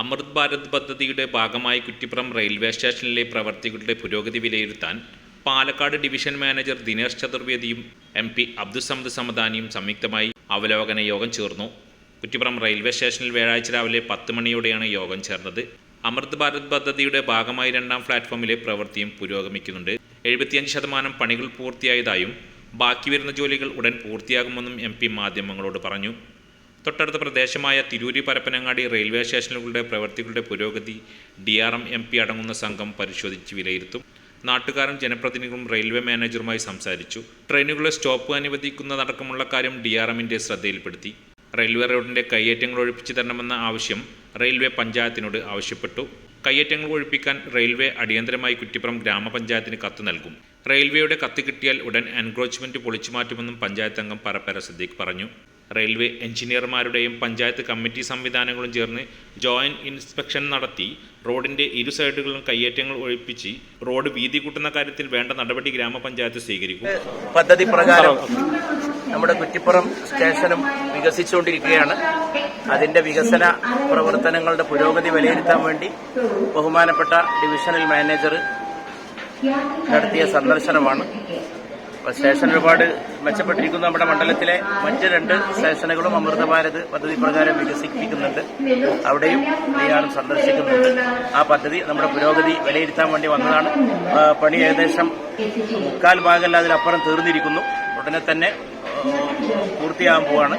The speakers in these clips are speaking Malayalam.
അമൃത് ഭാരത് പദ്ധതിയുടെ ഭാഗമായി കുറ്റിപ്പുറം റെയിൽവേ സ്റ്റേഷനിലെ പ്രവർത്തികളുടെ പുരോഗതി വിലയിരുത്താൻ പാലക്കാട് ഡിവിഷൻ മാനേജർ ദിനേശ് ചതുർവേദിയും എം പി അബ്ദുസമദ് സമദാനിയും സംയുക്തമായി അവലോകന യോഗം ചേർന്നു. കുറ്റിപ്പുറം റെയിൽവേ സ്റ്റേഷനിൽ വ്യാഴാഴ്ച രാവിലെ പത്ത് മണിയോടെയാണ് യോഗം ചേർന്നത്. അമൃത് ഭാരത് പദ്ധതിയുടെ ഭാഗമായി രണ്ടാം പ്ലാറ്റ്ഫോമിലെ പ്രവൃത്തിയും പുരോഗമിക്കുന്നുണ്ട്. എഴുപത്തിയഞ്ച് ശതമാനം പണികൾ പൂർത്തിയായതായും ബാക്കി വരുന്ന ജോലികൾ ഉടൻ പൂർത്തിയാകുമെന്നും എം പി മാധ്യമങ്ങളോട് പറഞ്ഞു. തൊട്ടടുത്ത പ്രദേശമായ തിരൂരി പരപ്പനങ്ങാടി റെയിൽവേ സ്റ്റേഷനുകളുടെ പ്രവൃത്തികളുടെ പുരോഗതി D R M M P അടങ്ങുന്ന സംഘം പരിശോധിച്ച് വിലയിരുത്തും. നാട്ടുകാരും ജനപ്രതിനിധികളും റെയിൽവേ മാനേജറുമായി സംസാരിച്ചു. ട്രെയിനുകളെ സ്റ്റോപ്പ് അനുവദിക്കുന്നതടക്കമുള്ള കാര്യം ഡി ആർ എമ്മിന്റെ ശ്രദ്ധയിൽപ്പെടുത്തി. റെയിൽവേ റോഡിന്റെ കയ്യേറ്റങ്ങൾ ഒഴിപ്പിച്ചു തരണമെന്ന ആവശ്യം റെയിൽവേ പഞ്ചായത്തിനോട് ആവശ്യപ്പെട്ടു. കയ്യേറ്റങ്ങൾ ഒഴിപ്പിക്കാൻ റെയിൽവേ അടിയന്തരമായി കുറ്റിപ്പുറം ഗ്രാമപഞ്ചായത്തിന് കത്ത് നൽകും. റെയിൽവേയുടെ കത്ത് കിട്ടിയാൽ ഉടൻ എൻക്രോച്ച്മെന്റ് പൊളിച്ചു മാറ്റുമെന്നും പഞ്ചായത്ത് അംഗം പരപ്പര സിദ്ദീഖ് പറഞ്ഞു. റെയിൽവേ എഞ്ചിനീയർമാരുടെയും പഞ്ചായത്ത് കമ്മിറ്റി സംവിധാനങ്ങളും ചേർന്ന് ജോയിന്റ് ഇൻസ്പെക്ഷൻ നടത്തി റോഡിന്റെ ഇരു സൈഡുകളിലും കയ്യേറ്റങ്ങൾ ഒഴിപ്പിച്ച് റോഡ് വീതി കൂട്ടുന്ന കാര്യത്തിൽ വേണ്ട നടപടി ഗ്രാമപഞ്ചായത്ത് സ്വീകരിക്കും. പദ്ധതി പ്രകാരം നമ്മുടെ കുറ്റിപ്പുറം സ്റ്റേഷനും വികസിച്ചുകൊണ്ടിരിക്കുകയാണ്. അതിന്റെ വികസന പ്രവർത്തനങ്ങളുടെ പുരോഗതി വിലയിരുത്താൻ വേണ്ടി ബഹുമാനപ്പെട്ട ഡിവിഷണൽ മാനേജർ നടത്തിയ സന്ദർശനമാണ്. സ്റ്റേഷൻ ഒരുപാട് മെച്ചപ്പെട്ടിരിക്കുന്നു. നമ്മുടെ മണ്ഡലത്തിലെ മറ്റ് രണ്ട് സ്റ്റേഷനുകളും അമൃത ഭാരത് പദ്ധതി പ്രകാരം വികസിപ്പിക്കുന്നുണ്ട്. അവിടെയും ഇയാളും സന്ദർശിക്കുന്നുണ്ട്. ആ പദ്ധതി നമ്മുടെ പുരോഗതി വിലയിരുത്താൻ വേണ്ടി വന്നതാണ്. പണി ഏകദേശം മുക്കാൽ ഭാഗമല്ല അതിലപ്പുറം തീർന്നിരിക്കുന്നു. ഉടനെ തന്നെ പൂർത്തിയാകാൻ പോവാണ്.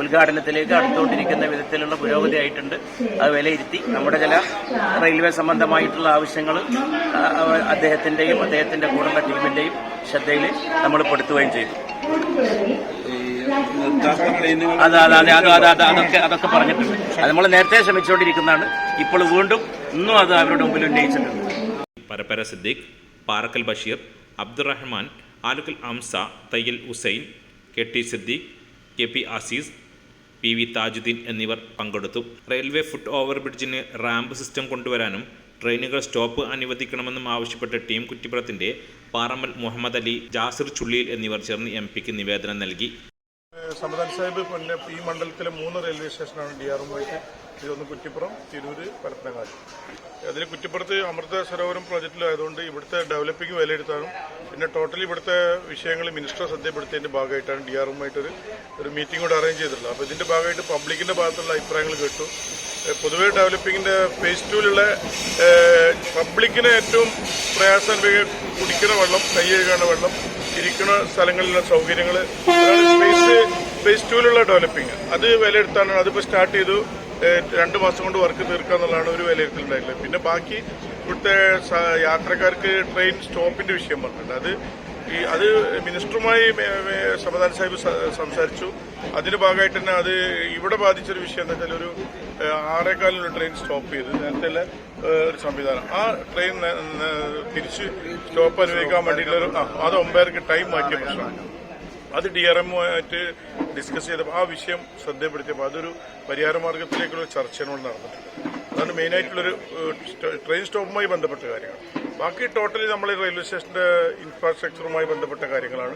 ഉദ്ഘാടനത്തിലേക്ക് അടുത്തുകൊണ്ടിരിക്കുന്ന വിധത്തിലുള്ള പുരോഗതി ആയിട്ടുണ്ട്. അത് വിലയിരുത്തി നമ്മുടെ ചില റെയിൽവേ സംബന്ധമായിട്ടുള്ള ആവശ്യങ്ങൾ അദ്ദേഹത്തിന്റെയും അദ്ദേഹത്തിന്റെ കൂടെയുള്ള ടീമിന്റെയും ശ്രദ്ധയിൽ നമ്മൾ പെടുത്തുകയും ചെയ്തു. അതെ അതെ അതെ അതെ അത് അത് അതൊക്കെ അതൊക്കെ പറഞ്ഞിട്ടുണ്ട്. അത് നമ്മൾ നേരത്തെ ശ്രമിച്ചുകൊണ്ടിരിക്കുന്നതാണ്. ഇപ്പോൾ വീണ്ടും ഇന്നും അത് അവരുടെ മുമ്പിൽ ഉന്നയിച്ചിട്ടുണ്ട്. പരപ്പര Siddique Parakkal Basheer Abdurahman Alukkal Amsa Thayyal Hussain K T Siddique K P Azeez P V Thajuddeen എന്നിവർ പങ്കെടുത്തു. റെയിൽവേ ഫുട് ഓവർ ബ്രിഡ്ജിന് റാമ്പ് സിസ്റ്റം കൊണ്ടുവരാനും ട്രെയിനുകൾ സ്റ്റോപ്പ് അനുവദിക്കണമെന്നും ആവശ്യപ്പെട്ട് ടീം കുറ്റിപ്പുറത്തിന്റെ പാറമ്മൽ മുഹമ്മദ് അലി ജാസിർ ചുള്ളിയിൽ എന്നിവർ ചേർന്ന് എം പിക്ക് നിവേദനം നൽകി. സമദാൻ സാഹിബ് പിന്നെ ഈ മണ്ഡലത്തിലെ മൂന്ന് റെയിൽവേ സ്റ്റേഷനാണ് ഡി ആർ ആറുമായിട്ട് ഇതൊന്ന് കുറ്റിപ്പുറം തിരൂര് പരപ്പനങ്ങാടി. അതിൽ കുറ്റിപ്പുറത്ത് അമൃത സരോവരം പ്രോജക്റ്റിലായതുകൊണ്ട് ഇവിടുത്തെ ഡെവലപ്പിംഗ് വിലയിരുത്താനും പിന്നെ ടോട്ടലി ഇവിടുത്തെ വിഷയങ്ങൾ മിനിസ്റ്റർ ശ്രദ്ധപ്പെടുത്തിയതിന്റെ ഭാഗമായിട്ടാണ് ഡി ആർ എമ്മായിട്ടൊരു ഒരു മീറ്റിംഗ് കൂടെ അറേഞ്ച് ചെയ്തിട്ടുള്ളത്. അപ്പോൾ ഇതിന്റെ ഭാഗമായിട്ട് പബ്ലിക്കിന്റെ ഭാഗത്തുള്ള അഭിപ്രായങ്ങൾ കേട്ടു. പൊതുവേ ഡെവലപ്പിംഗിന്റെ ഫേസ് ടൂലുള്ള പബ്ലിക്കിന് ഏറ്റവും പ്രയാസം കുടിക്കുന്ന വെള്ളം കൈ കഴുകാനുള്ള വെള്ളം ഇരിക്കുന്ന സ്ഥലങ്ങളിലുള്ള സൗകര്യങ്ങൾ ഫേസ് ടൂവിലുള്ള ഡെവലപ്പിംഗ് അത് വിലയിരുത്താനാണ്. അതിപ്പോൾ സ്റ്റാർട്ട് ചെയ്തു. രണ്ട് മാസം കൊണ്ട് വർക്ക് തീർക്കുക എന്നുള്ളതാണ് ഒരു വിലയിരുത്തലുണ്ടായിട്ടുള്ളത് പിന്നെ ബാക്കി ഇവിടുത്തെ യാത്രക്കാർക്ക് ട്രെയിൻ സ്റ്റോപ്പിന്റെ വിഷയം പറഞ്ഞിട്ടുണ്ട്. അത് ഈ അത് മിനിസ്റ്ററുമായി സമദാൻ സാഹിബ് സംസാരിച്ചു. അതിന്റെ ഭാഗമായിട്ട് തന്നെ അത് ഇവിടെ ബാധിച്ചൊരു വിഷയം എന്താ വെച്ചാൽ ഒരു ഏഹ്, ആറേകാലിനുള്ള ട്രെയിൻ സ്റ്റോപ്പ് ചെയ്ത്. നേരത്തെ ഒരു സംവിധാനം. ആ ട്രെയിൻ തിരിച്ച് സ്റ്റോപ്പ് അനുവദിക്കാൻ വേണ്ടിയിട്ടുള്ള ഒരു- അത് ഒമ്പതരക്ക് ടൈം മാറ്റിയ പ്രശ്നമാണ്. അത് ഡി ആർ എമ്മുമായിട്ട് ഡിസ്കസ് ചെയ്തപ്പോൾ ആ വിഷയം ശ്രദ്ധപ്പെടുത്തിയപ്പോൾ അതൊരു പരിഹാര മാർഗത്തിലേക്കുള്ള ചർച്ചയാണ് നടന്നിട്ടുണ്ട് അതാണ് മെയിൻ ആയിട്ടുള്ളൊരു സ്റ്റ- ട്രെയിൻ സ്റ്റോപ്പുമായി ബന്ധപ്പെട്ട കാര്യങ്ങൾ. ബാക്കി ടോട്ടലി നമ്മൾ റെയിൽവേ സ്റ്റേഷന്റെ ഇൻഫ്രാസ്ട്രക്ചറുമായി ബന്ധപ്പെട്ട കാര്യങ്ങളാണ്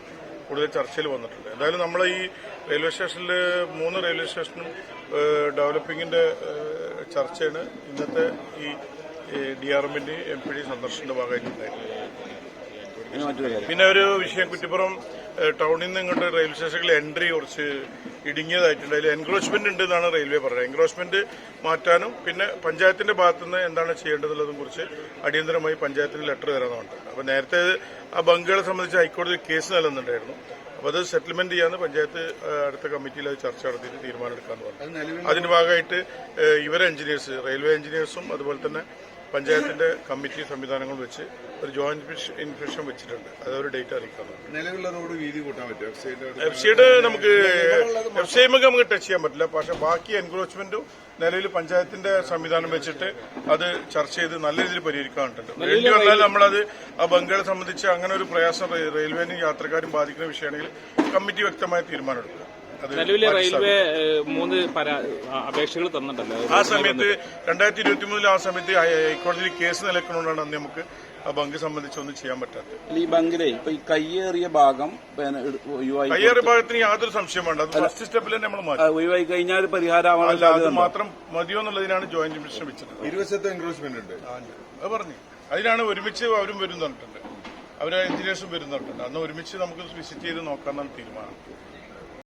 കൂടുതൽ ചർച്ചയിൽ വന്നിട്ടുണ്ട് എന്തായാലും നമ്മൾ ഈ റെയിൽവേ സ്റ്റേഷനിൽ മൂന്ന് റെയിൽവേ സ്റ്റേഷനും ഡെവലപ്പിങ്ങിന്റെ ചർച്ചയാണ് ഇന്നത്തെ ഈ ഡി ആർ എമ്മിന്റെ എം പി ഡി സന്ദർശനത്തിന്റെ ഭാഗമായിട്ടുണ്ടായിരുന്നത്. പിന്നെ ഒരു വിഷയം കുറ്റിപ്പുറം ടൗണിൽ നിന്ന് ഇങ്ങോട്ട് റെയിൽവേ സ്റ്റേഷനിൽ എൻട്രി കുറച്ച് ഇടുങ്ങിയതായിട്ടുണ്ട്. അതിൽ എൻക്രോച്ച്മെന്റ് ഉണ്ട് എന്നാണ് റെയിൽവേ പറയുന്നത്. എൻക്രോച്ച്മെന്റ് മാറ്റാനും പിന്നെ പഞ്ചായത്തിന്റെ ഭാഗത്തുനിന്ന് എന്താണ് ചെയ്യേണ്ടതെന്നുള്ളതും കുറിച്ച് അടിയന്തരമായി പഞ്ചായത്തിന് ലെറ്റർ തരാനുണ്ട്. അപ്പൊ നേരത്തെ ആ ബങ്കുകളെ സംബന്ധിച്ച് ഹൈക്കോടതി കേസ് നൽകുന്നുണ്ടായിരുന്നു അപ്പൊ അത് സെറ്റിൽമെന്റ് ചെയ്യാന്ന് പഞ്ചായത്ത് അടുത്ത കമ്മിറ്റിയിൽ അത് ചർച്ച നടത്തിയിട്ട് തീരുമാനമെടുക്കാന്ന് പറഞ്ഞു. അതിന്റെ ഭാഗമായിട്ട് ഇവരെ എഞ്ചിനീയേഴ്സ് റെയിൽവേ എഞ്ചിനീയേഴ്സും അതുപോലെ തന്നെ പഞ്ചായത്തിന്റെ കമ്മിറ്റി സംവിധാനങ്ങൾ വെച്ച് ഒരു ജോയിന്റ് ഇൻഫെക്ഷൻ വെച്ചിട്ടുണ്ട്. അതൊരു ഒരു ഡേറ്റ് അറിയിക്കാം നിലവിലുള്ള റോഡ് വീതി കൂട്ടാൻ പറ്റും എഫ് സിയുടെ നമുക്ക് എഫ് സി എമ്മൊക്കെ നമുക്ക് ടച്ച് ചെയ്യാൻ പറ്റില്ല. പക്ഷെ ബാക്കി എൻക്രോച്ച്മെന്റും നിലവിൽ പഞ്ചായത്തിന്റെ സംവിധാനം വെച്ചിട്ട് അത് ചർച്ച ചെയ്ത് നല്ല രീതിയിൽ പരിഹരിക്കാനുണ്ട്. വേണ്ടി വന്നാൽ നമ്മളത് ആ ബംഗാളെ സംബന്ധിച്ച് അങ്ങനെ ഒരു പ്രയാസം റെയി- റെയിൽവേനും യാത്രക്കാരും ബാധിക്കുന്ന വിഷയമാണെങ്കിൽ കമ്മിറ്റി വ്യക്തമായ തീരുമാനമെടുക്കുക അത് നിലവിലെ റെയിൽവേ മൂന്ന് അപേക്ഷകൾ തന്നിട്ടല്ലോ ആ സമയത്ത് രണ്ടായിരത്തി ഇരുപത്തി മൂന്നിൽ ആ സമയത്ത് ഹൈക്കോടതിയിൽ കേസ് നിലക്കുന്നതുകൊണ്ടാണ് അന്ന് നമുക്ക് ആ ബങ്ക് സംബന്ധിച്ച് ഒന്നും ചെയ്യാൻ പറ്റാത്തത്. ഈ ബങ്കിലെ ഇപ്പൊ ഈ കയ്യേറിയ ഭാഗം കയ്യേറിയ ഭാഗത്തിന് യാതൊരു സംശയം വേണ്ട അത് ഫസ്റ്റ് സ്റ്റെപ്പിൽ തന്നെ നമ്മൾ മാറ്റി. ഒഴിവായി കഴിഞ്ഞാൽ പരിഹാരമാണല്ലോ അത് മാത്രം മതിയോ എന്നുള്ളതിനാണ് ജോയിന്റ് മിഷൻ വെച്ചത്. ഇരുവശത്തെ എൻക്രോച്ച്മെന്റ് ഉണ്ട്. ഉണ്ട്. അത് പറഞ്ഞു. അതിനാണ് ഒരുമിച്ച് അവരും വരുന്നുണ്ട്. അവരെ എഞ്ചിനീയേഴ്സും വരുന്നുണ്ട്. അന്ന് ഒരുമിച്ച് നമുക്ക് വിസിറ്റ് ചെയ്ത് നോക്കാമെന്നാണ് തീരുമാനം.